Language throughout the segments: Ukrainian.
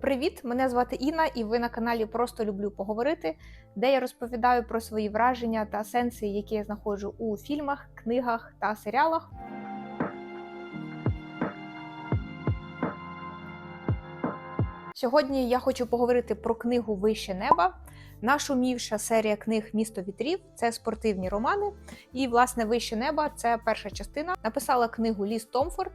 Привіт! Мене звати Інна, і ви на каналі Просто люблю поговорити, де я розповідаю про свої враження та сенси, які я знаходжу у фільмах, книгах та серіалах. Сьогодні я хочу поговорити про книгу Вище неба. Нашумівша серія книг Місто вітрів це спортивні романи. І, власне, Вище неба це перша частина. Написала книгу Ліс Томфорд.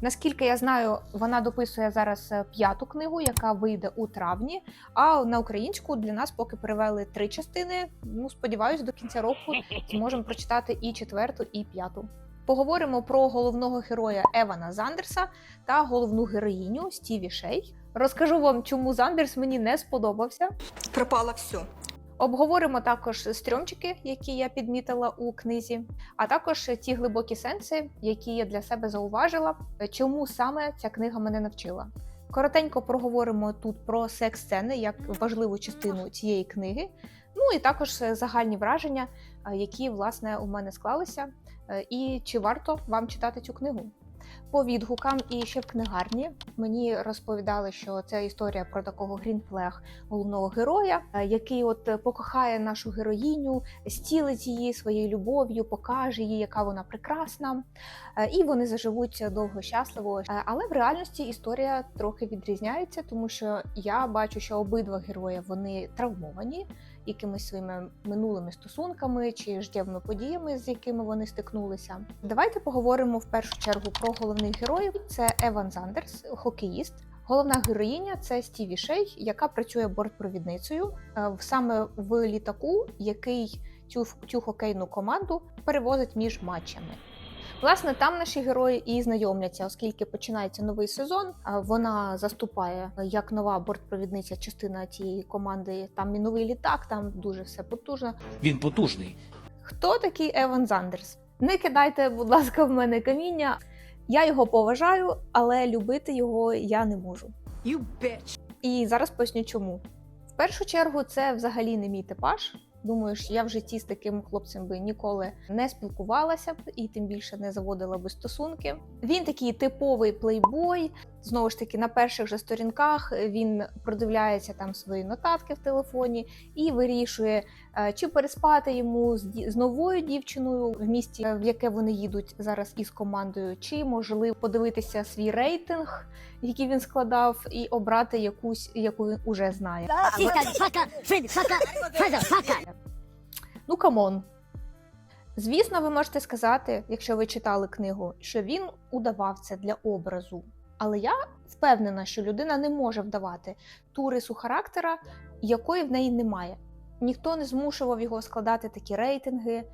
Наскільки я знаю, вона дописує зараз е, п'яту книгу, яка вийде у травні. А на українську для нас поки перевели три частини. Ну, сподіваюсь, до кінця року зможемо прочитати і четверту, і п'яту. Поговоримо про головного героя Евана Зандерса та головну героїню Стіві Шей. Розкажу вам, чому Зандерс мені не сподобався. пропало все. Обговоримо також стрьомчики, які я підмітила у книзі, а також ті глибокі сенси, які я для себе зауважила, чому саме ця книга мене навчила. Коротенько проговоримо тут про секс-сцени як важливу частину цієї книги. Ну і також загальні враження, які власне у мене склалися, е, і чи варто вам читати цю книгу. По відгукам і ще в книгарні. Мені розповідали, що це історія про такого грінфлег головного героя, е, який от е, покохає нашу героїню, стілить її своєю любов'ю, покаже їй, яка вона прекрасна, Е, і вони заживуть довго щасливо. Але в реальності історія трохи відрізняється, тому що я бачу, що обидва герої вони травмовані якимись своїми минулими стосунками чи життєвими подіями, з якими вони стикнулися. Давайте поговоримо в першу чергу про головних героїв. Це Еван Зандерс, хокеїст. Головна героїня це Стіві Шей, яка працює бортпровідницею е, саме в літаку, який цю, цю хокейну команду перевозить між матчами. Власне, там наші герої і знайомляться, оскільки починається новий сезон. а Вона заступає як нова бортпровідниця, частина цієї команди. Там і новий літак, там дуже все потужно. Він потужний. Хто такий Еван Зандерс? Не кидайте, будь ласка, в мене каміння. Я його поважаю, але любити його я не можу. You bitch. І зараз поясню, чому. В першу чергу, це взагалі не мій типаж. Думаю, я в житті з таким хлопцем би ніколи не спілкувалася б і тим більше не заводила би стосунки. Він такий типовий плейбой. Знову ж таки, на перших же сторінках він продивляється там свої нотатки в телефоні і вирішує, чи переспати йому з, новою дівчиною в місті, е, в яке вони їдуть зараз із командою, чи можливо подивитися свій рейтинг, який він складав, і обрати якусь, яку він уже знає. Ну камон. Звісно, ви можете сказати, якщо ви читали книгу, що він удавав це для образу. Але я впевнена, що людина не може вдавати ту рису характера, якої в неї немає. Ніхто не змушував його складати такі рейтинги.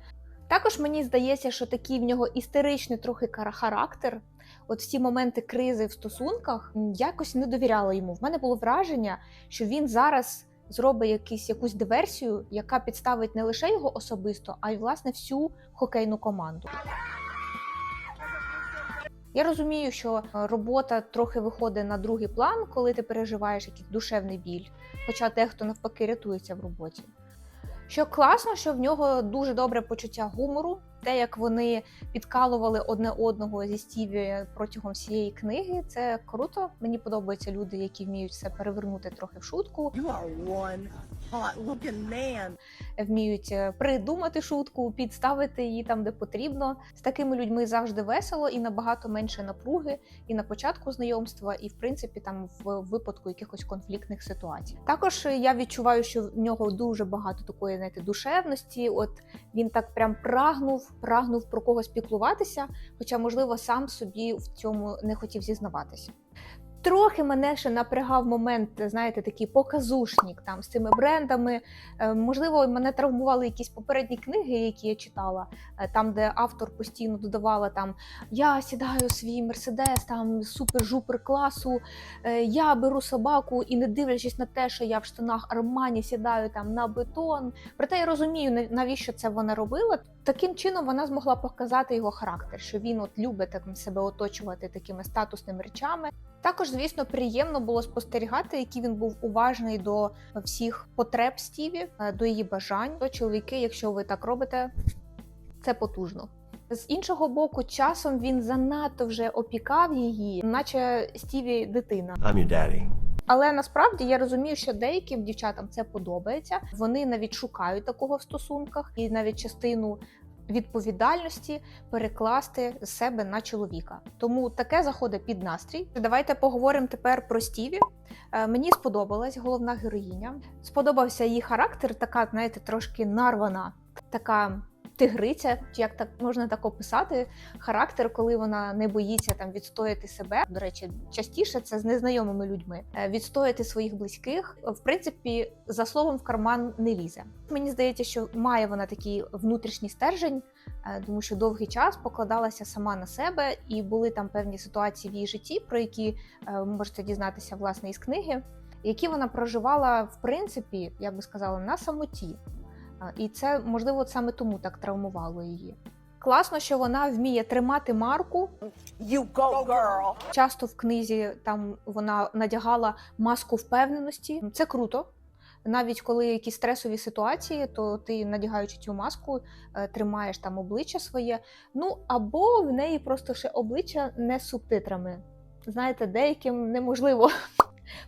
Також мені здається, що такий в нього істеричний трохи характер. От всі моменти кризи в стосунках якось не довіряла йому. В мене було враження, що він зараз зробить якісь, якусь диверсію, яка підставить не лише його особисто, а й власне всю хокейну команду. Я розумію, що е, робота трохи виходить на другий план, коли ти переживаєш якийсь душевний біль, хоча дехто навпаки рятується в роботі. Що класно, що в нього дуже добре почуття гумору, те, як вони підкалували одне одного зі Стіві протягом всієї книги, це круто. Мені подобаються люди, які вміють все перевернути трохи в шутку, You are one hot man. вміють е, придумати шутку, підставити її там, де потрібно. З такими людьми завжди весело і набагато менше напруги і на початку знайомства, і в принципі там в випадку якихось конфліктних ситуацій. Також е, я відчуваю, що в нього дуже багато такої знаєте, душевності. От він так прям прагнув, прагнув про когось піклуватися, хоча, можливо, сам собі в цьому не хотів зізнаватися. Трохи мене ще напрягав момент, знаєте, такий показушник там з цими брендами. Е, Можливо, мене травмували якісь попередні книги, які я читала, е, там, де автор постійно додавала там я сідаю свій мерседес, там супер-жупер класу, е, я беру собаку і не дивлячись на те, що я в штанах Армані сідаю там на бетон. Проте я розумію, нав- навіщо це вона робила. Таким чином вона змогла показати його характер, що він от любить так себе оточувати такими статусними речами. Також, звісно, приємно було спостерігати, який він був уважний до всіх потреб Стіві, е, до її бажань. То чоловіки, якщо ви так робите, це потужно. З іншого боку, часом він занадто вже опікав її, наче Стіві дитина. I'm your daddy. Але насправді я розумію, що деяким дівчатам це подобається. Вони навіть шукають такого в стосунках, і навіть частину відповідальності перекласти себе на чоловіка. Тому таке заходить під настрій. Давайте поговоримо тепер про Стіві. Е, Мені сподобалась головна героїня. Сподобався її характер, така, знаєте, трошки нарвана, така тигриця, як так можна так описати. Характер, коли вона не боїться там відстояти себе. До речі, частіше це з незнайомими людьми. Е, Відстояти своїх близьких, в принципі, за словом в карман не лізе. Мені здається, що має вона такий внутрішній стержень, е, тому що довгий час покладалася сама на себе, і були там певні ситуації в її житті, про які е, ви можете дізнатися власне із книги, які вона проживала в принципі, я би сказала, на самоті. І це можливо саме тому так травмувало її. Класно, що вона вміє тримати марку. You go, girl. Часто в книзі там вона надягала маску впевненості. Це круто. Навіть коли якісь стресові ситуації, то ти, надягаючи цю маску, е, тримаєш там обличчя своє. Ну або в неї просто ще обличчя не з субтитрами. Знаєте, деяким неможливо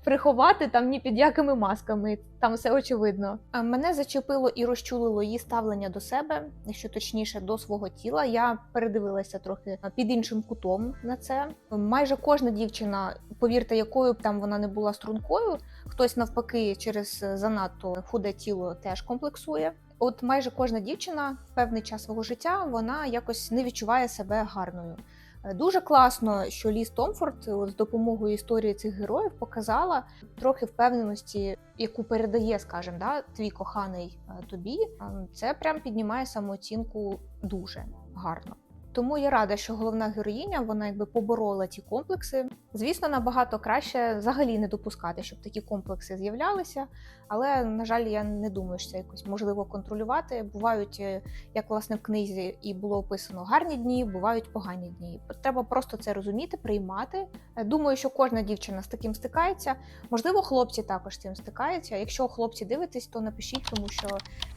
приховати там ні під якими масками. Там все очевидно. Мене зачепило і розчулило її ставлення до себе, якщо точніше, до свого тіла. Я передивилася трохи під іншим кутом на це. Майже кожна дівчина, повірте, якою б там вона не була стрункою, хтось навпаки через занадто худе тіло теж комплексує. От майже кожна дівчина певний час свого життя вона якось не відчуває себе гарною. Е, Дуже класно, що Ліс Томфорд от, з допомогою історії цих героїв показала трохи впевненості, яку передає, скажімо, да, твій коханий е, тобі. Е, Це прям піднімає самооцінку дуже гарно. Тому я рада, що головна героїня вона якби поборола ті комплекси. Звісно, набагато краще взагалі не допускати, щоб такі комплекси з'являлися. Але на жаль, я не думаю, що це якось можливо контролювати. Бувають, е, як власне в книзі і було описано гарні дні, бувають погані дні. Треба просто це розуміти, приймати. Е, Думаю, що кожна дівчина з таким стикається. Можливо, хлопці також з цим стикаються. Якщо хлопці дивитесь, то напишіть, тому що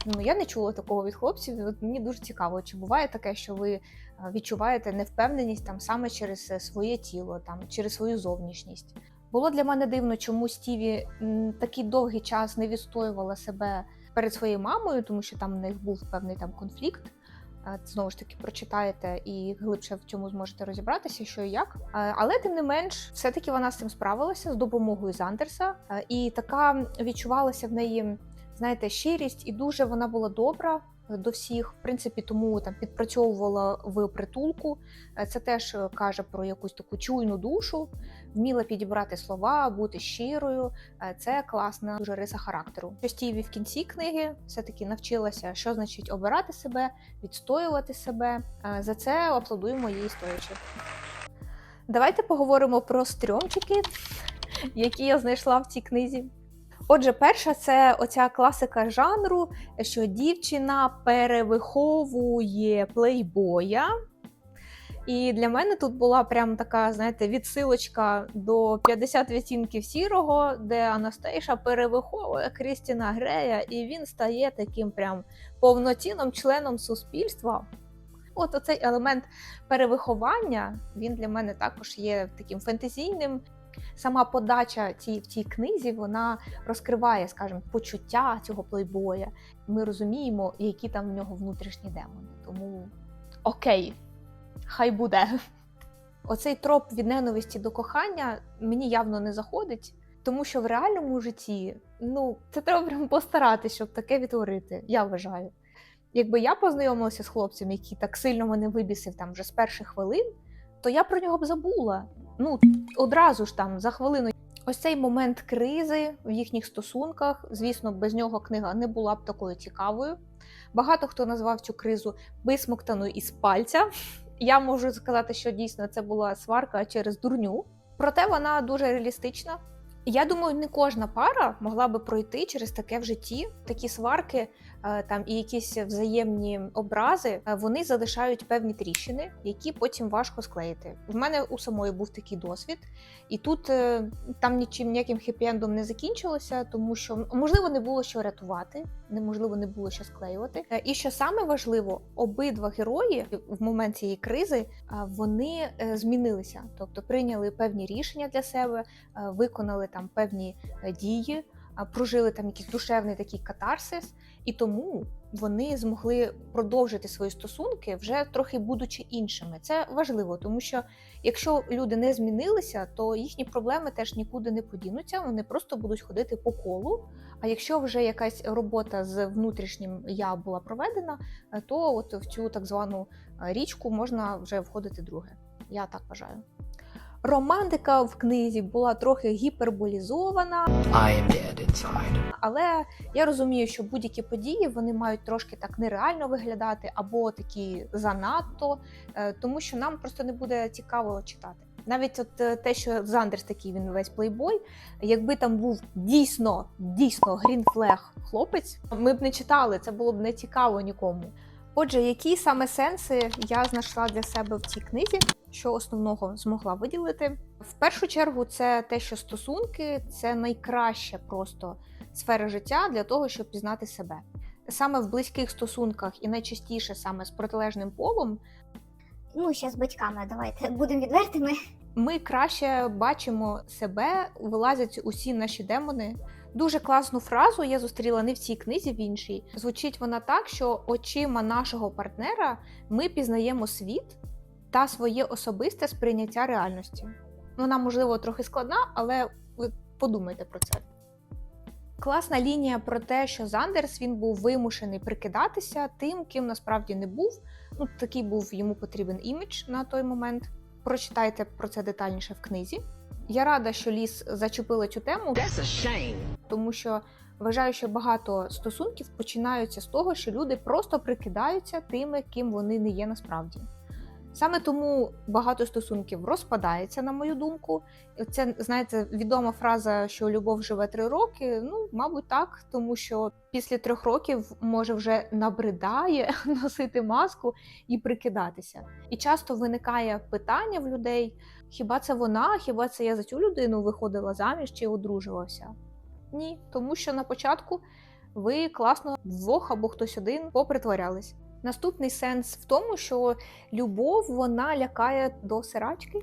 ну я не чула такого від хлопців. Мені дуже цікаво, чи буває таке, що ви е, відчуваєте невпевненість там саме через своє тіло, там через свою зовнішність. Було для мене дивно, чому Стіві такий довгий час не відстоювала себе перед своєю мамою, тому що там в них був певний там конфлікт. Е, Знову ж таки, прочитаєте і глибше в цьому зможете розібратися, що і як. Е, Але тим не менш, все-таки вона з цим справилася з допомогою Зандерса, Е, і така відчувалася в неї, знаєте, щирість, і дуже вона була добра до всіх. В принципі, тому там підпрацьовувала в притулку. Е, Це теж е, каже про якусь таку чуйну душу, вміла підібрати слова, бути щирою. Е, Це класна дуже риса характеру. Що Стіві в кінці книги все-таки навчилася, що значить обирати себе, відстоювати себе. Е, За це аплодуємо їй стоячи. Давайте поговоримо про стрьомчики, які я знайшла в цій книзі. Отже, перша це оця класика жанру, що дівчина перевиховує плейбоя. І для мене тут була прям така, знаєте, відсилочка до 50 відтінків сірого, де Анастейша перевиховує Крістіна Грея, і він стає таким прям повноцінним членом суспільства. От оцей елемент перевиховання він для мене також є таким фентезійним. Сама подача цій, в цій книзі вона розкриває, скажімо, почуття цього плейбоя. Ми розуміємо, які там в нього внутрішні демони. Тому окей, хай буде. Оцей троп від ненависті до кохання мені явно не заходить, тому що в реальному житті ну це треба прям постаратися, щоб таке відтворити. Я вважаю. Якби я познайомилася з хлопцем, який так сильно мене вибісив там вже з перших хвилин, то я про нього б забула. Ну одразу ж там за хвилину. Ось цей момент кризи в їхніх стосунках. Звісно, без нього книга не була б такою цікавою. Багато хто назвав цю кризу висмоктаною із пальця. Я можу сказати, що дійсно це була сварка через дурню. Проте вона дуже реалістична. Я думаю, не кожна пара могла би пройти через таке в житті. Такі сварки там і якісь взаємні образи, е, вони залишають певні тріщини, які потім важко склеїти. В мене у самої був такий досвід, і тут е, там нічим ніяким хеппі-ендом не закінчилося, тому що можливо не було що рятувати, неможливо не було що склеювати. Е, І що саме важливо, обидва герої в момент цієї кризи е, вони е, змінилися, тобто прийняли певні рішення для себе, е, виконали там певні е, дії, прожили там якийсь душевний такий катарсис, і тому вони змогли продовжити свої стосунки, вже трохи будучи іншими. Це важливо, тому що якщо люди не змінилися, то їхні проблеми теж нікуди не подінуться. Вони просто будуть ходити по колу. А якщо вже якась робота з внутрішнім я була проведена, е, то от в цю так звану е, річку можна вже входити друге. Я так вважаю. Романтика в книзі була трохи гіперболізована, I am dead inside. але я розумію, що будь-які події вони мають трошки так нереально виглядати або такі занадто, е, тому що нам просто не буде цікаво читати. Навіть от е, те, що Зандерс такий він весь плейбой, якби там був дійсно дійсно грінфлег хлопець, ми б не читали, це було б не цікаво нікому. Отже, які саме сенси я знайшла для себе в цій книзі, що основного змогла виділити? В першу чергу, це те, що стосунки це найкраща просто сфера життя для того, щоб пізнати себе. Саме в близьких стосунках і найчастіше саме з протилежним полом Ну, ще з батьками, давайте будемо відвертими. ми краще бачимо себе, вилазять усі наші демони. Дуже класну фразу я зустріла не в цій книзі, в іншій. Звучить вона так, що очима нашого партнера ми пізнаємо світ та своє особисте сприйняття реальності. Вона, можливо, трохи складна, але ви подумайте про це. Класна лінія про те, що Зандерс він був вимушений прикидатися тим, ким насправді не був. Ну, такий був йому потрібен імідж на той момент. Прочитайте про це детальніше в книзі. Я рада, що ліс зачепила цю тему, тому що вважаю, що багато стосунків починаються з того, що люди просто прикидаються тими, ким вони не є насправді. Саме тому багато стосунків розпадається, на мою думку. Це знаєте, відома фраза, що любов живе три роки. Ну, мабуть, так, тому що після трьох років може вже набридає носити маску і прикидатися. І часто виникає питання в людей: хіба це вона, хіба це я за цю людину виходила заміж чи одружувався? Ні, тому що на початку ви класно вдвох або хтось один попритворялись. Наступний сенс в тому, що любов вона лякає до сирачки.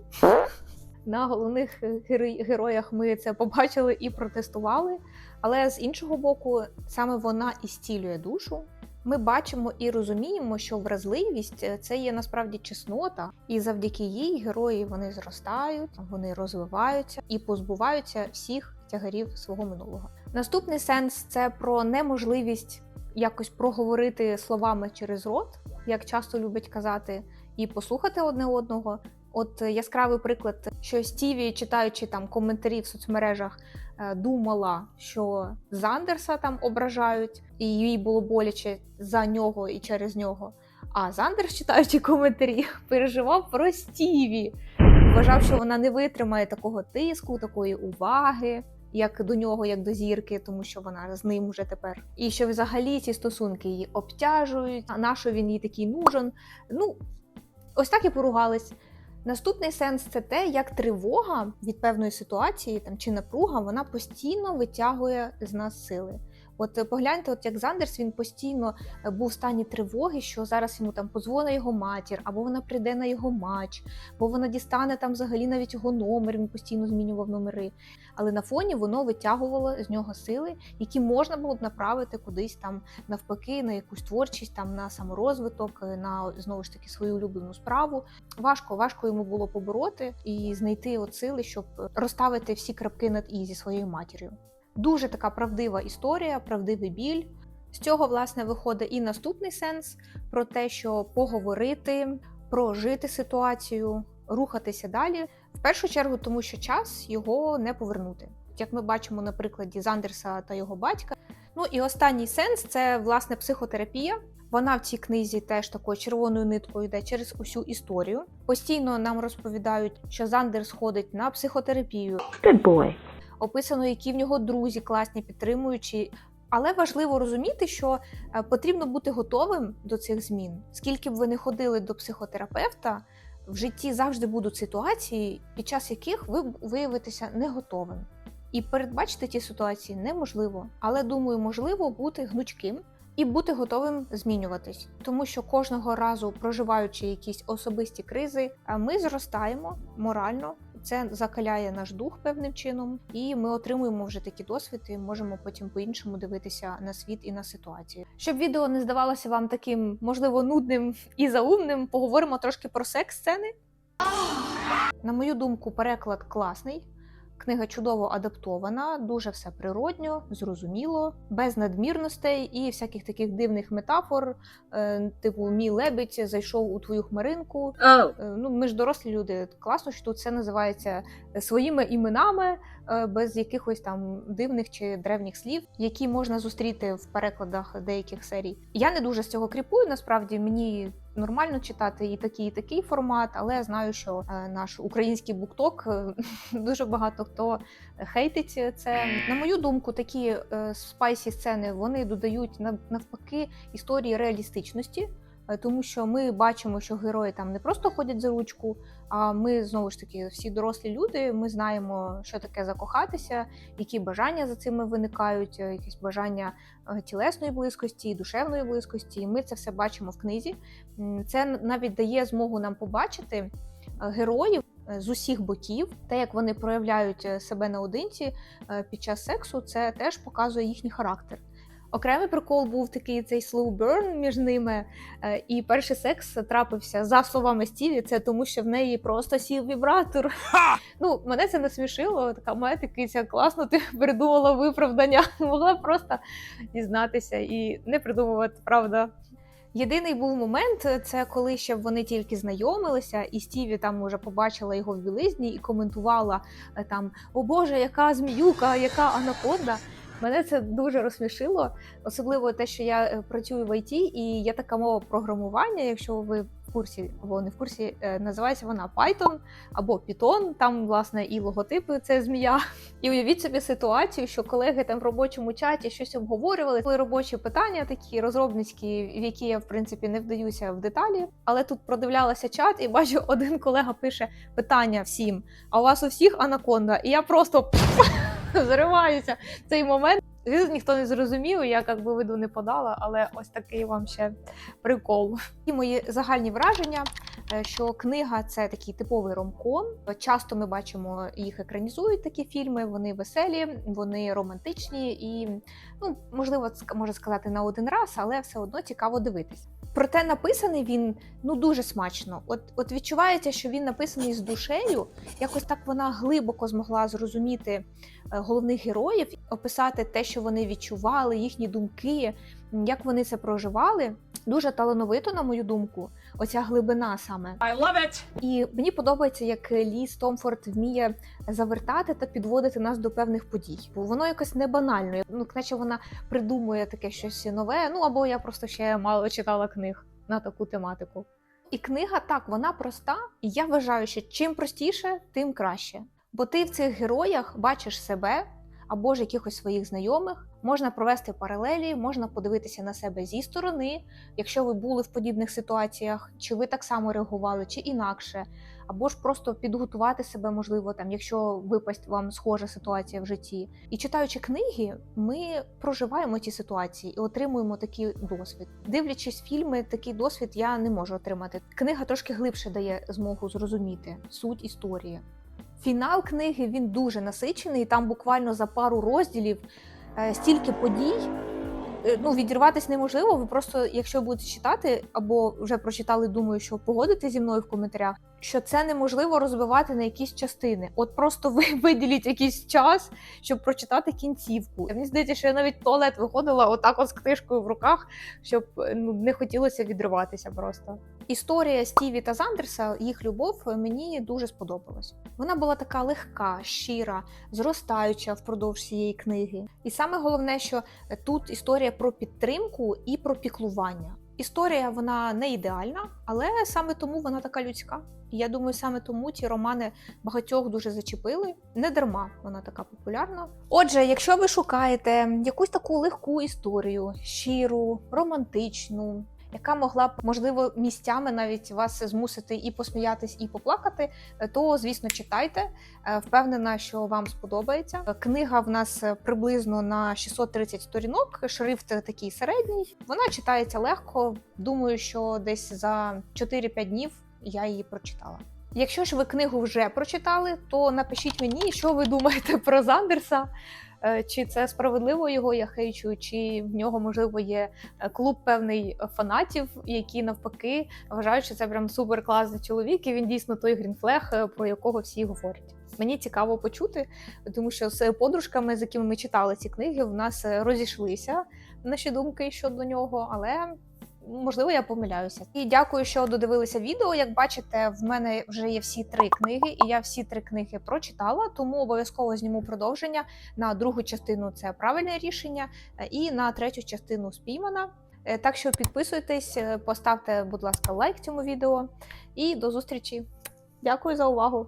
На головних е, героях ми це побачили і протестували. Але з іншого боку, саме вона і стілює душу. Ми бачимо і розуміємо, що вразливість е, це є насправді чеснота, і завдяки їй герої вони зростають, вони розвиваються і позбуваються всіх тягарів свого минулого. Наступний сенс це про неможливість якось проговорити словами через рот, як часто люблять казати, і послухати одне одного. От е, яскравий приклад, що Стіві, читаючи там коментарі в соцмережах, е, думала, що Зандерса там ображають, і їй було боляче за нього і через нього. А Зандерс, читаючи коментарі, переживав про Стіві. Вважав, що вона не витримає такого тиску, такої уваги, як до нього, як до зірки, тому що вона з ним уже тепер. І що взагалі ці стосунки її обтяжують, а на що він їй такий нужен. Ну, ось так і поругались. Наступний сенс це те, як тривога від певної ситуації там чи напруга вона постійно витягує з нас сили. От е, погляньте, от як Зандерс він постійно е, був в стані тривоги, що зараз йому там позвонить його матір, або вона прийде на його матч, бо вона дістане там взагалі навіть його номер. Він постійно змінював номери. Але на фоні воно витягувало з нього сили, які можна було б направити кудись там навпаки, на якусь творчість, там на саморозвиток, е, на знову ж таки свою улюблену справу. Важко, важко йому було побороти і знайти от сили, щоб розставити всі крапки над і зі своєю матір'ю. Дуже така правдива історія, правдивий біль. З цього, власне, виходить і наступний сенс про те, що поговорити, прожити ситуацію, рухатися далі. В першу чергу, тому що час його не повернути. Як ми бачимо на прикладі Зандерса та його батька. Ну і останній сенс це власне психотерапія. Вона в цій книзі теж такою червоною ниткою йде через усю історію. Постійно нам розповідають, що Зандерс ходить на психотерапію, Good boy. Описано, які в нього друзі класні, підтримуючі. Але важливо розуміти, що е, потрібно бути готовим до цих змін. Скільки б ви не ходили до психотерапевта, в житті завжди будуть ситуації, під час яких ви виявитеся не готовим. І передбачити ті ситуації неможливо. Але думаю, можливо бути гнучким і бути готовим змінюватись, тому що кожного разу, проживаючи якісь особисті кризи, ми зростаємо морально. Це закаляє наш дух певним чином, і ми отримуємо вже такі досвіди. Можемо потім по-іншому дивитися на світ і на ситуацію. Щоб відео не здавалося вам таким, можливо, нудним і заумним, поговоримо трошки про секс-сцени. На мою думку, переклад класний. Книга чудово адаптована, дуже все природньо, зрозуміло, без надмірностей і всяких таких дивних метафор. е, Типу, мій лебедь зайшов у твою хмаринку. Oh. Е, Ну, ми ж дорослі люди. Класно, що тут все називається своїми іменами, е, без якихось там дивних чи древніх слів, які можна зустріти в перекладах деяких серій. Я не дуже з цього кріпую. Насправді мені нормально читати і такий, і такий формат, але я знаю, що е, наш український букток е, дуже багато хто хейтить це. На мою думку, такі е, спайсі сцени вони додають навпаки історії реалістичності. Е, Тому що ми бачимо, що герої там не просто ходять за ручку, а ми знову ж таки всі дорослі люди. Ми знаємо, що таке закохатися, які бажання за цими виникають, е, якісь бажання е, тілесної близькості, душевної близькості. І ми це все бачимо в книзі. Це навіть дає змогу нам побачити героїв з усіх боків, те, як вони проявляють себе наодинці під час сексу, це теж показує їхній характер. Окремий прикол був такий цей slow burn між ними. Е, І перший секс трапився за словами Стіві. Це тому, що в неї просто сів вібратор. Ну, мене це не смішило. Така має такий ця класно, ти придумала виправдання. Могла просто дізнатися і не придумувати, правда. Єдиний був момент, це коли ще вони тільки знайомилися, і Стіві там уже побачила його в білизні і коментувала е, там: О Боже, яка зміюка, яка анаконда. Мене це дуже розсмішило, особливо те, що я е, працюю в ІТ, і є така мова програмування. Якщо ви в курсі або не в курсі, е, називається вона Python або Python, Там власне і логотипи це змія. І уявіть собі ситуацію, що колеги там в робочому чаті щось обговорювали. Були робочі питання, такі розробницькі, в які я в принципі не вдаюся в деталі. Але тут продивлялася чат, і бачу, один колега пише питання всім: а у вас у всіх анаконда? І я просто зариваюся в цей момент. Звісно, ніхто не зрозумів, я як би виду не подала, але ось такий вам ще прикол. І мої загальні враження, е, що книга це такий типовий ромком. Часто ми бачимо їх екранізують такі фільми. Вони веселі, вони романтичні і ну можливо, ск- можна сказати на один раз, але все одно цікаво дивитись. Проте написаний він ну дуже смачно. От, от відчувається, що він написаний з душею. Якось так вона глибоко змогла зрозуміти е, головних героїв, описати те, що вони відчували, їхні думки, як вони це проживали. Дуже талановито, на мою думку, оця глибина саме. I love it. І мені подобається, як Лі Стомфорд вміє завертати та підводити нас до певних подій. Бо воно якось не банально. Ну, наче вона придумує таке щось нове. Ну або я просто ще мало читала книг на таку тематику. І книга так, вона проста, і я вважаю, що чим простіше, тим краще. Бо ти в цих героях бачиш себе або ж якихось своїх знайомих. Можна провести паралелі, можна подивитися на себе зі сторони, якщо ви були в подібних ситуаціях, чи ви так само реагували, чи інакше, або ж просто підготувати себе, можливо, там, якщо випасть вам схожа ситуація в житті. І читаючи книги, ми проживаємо ці ситуації і отримуємо такий досвід. Дивлячись фільми, такий досвід я не можу отримати. Книга трошки глибше дає змогу зрозуміти суть історії. Фінал книги він дуже насичений. Там буквально за пару розділів е, стільки подій. Е, Ну, відірватися неможливо. Ви просто, якщо будете читати, або вже прочитали, думаю, що погодите зі мною в коментарях, що це неможливо розбивати на якісь частини. От просто ви виділіть якийсь час, щоб прочитати кінцівку. Мені здається, що я навіть туалет виходила отак от з книжкою в руках, щоб е, ну не хотілося відриватися просто. Історія Стіві та Зандерса, їх любов е, мені дуже сподобалась. Вона була така легка, щира, зростаюча впродовж цієї книги. І саме головне, що тут історія про підтримку і про піклування. Історія вона не ідеальна, але саме тому вона така людська. І я думаю, саме тому ці романи багатьох дуже зачепили. Не дарма вона така популярна. Отже, якщо ви шукаєте якусь таку легку історію, щиру, романтичну, яка могла б можливо місцями навіть вас змусити і посміятись, і поплакати, е, то звісно читайте. Е, Впевнена, що вам сподобається. Е, Книга в нас приблизно на 630 сторінок. Шрифт такий середній. Вона читається легко. Думаю, що десь за 4-5 днів я її прочитала. Якщо ж ви книгу вже прочитали, то напишіть мені, що ви думаєте про Зандерса. Е, Чи це справедливо його я хейчу, чи в нього можливо є е, клуб певний фанатів, які навпаки вважають, що це прям супер класний чоловік, і він дійсно той грінфлег, е, про якого всі говорять. Мені цікаво почути, тому що з подружками, з якими ми читали ці книги, в нас розійшлися наші думки щодо нього, але можливо я помиляюся. І дякую, що додивилися відео. Як бачите, в мене вже є всі три книги, і я всі три книги прочитала, тому обов'язково зніму продовження на другу частину це правильне рішення, е, і на третю частину спіймана. Е, Так що підписуйтесь, е, поставте, будь ласка, лайк цьому відео і до зустрічі. Дякую за увагу!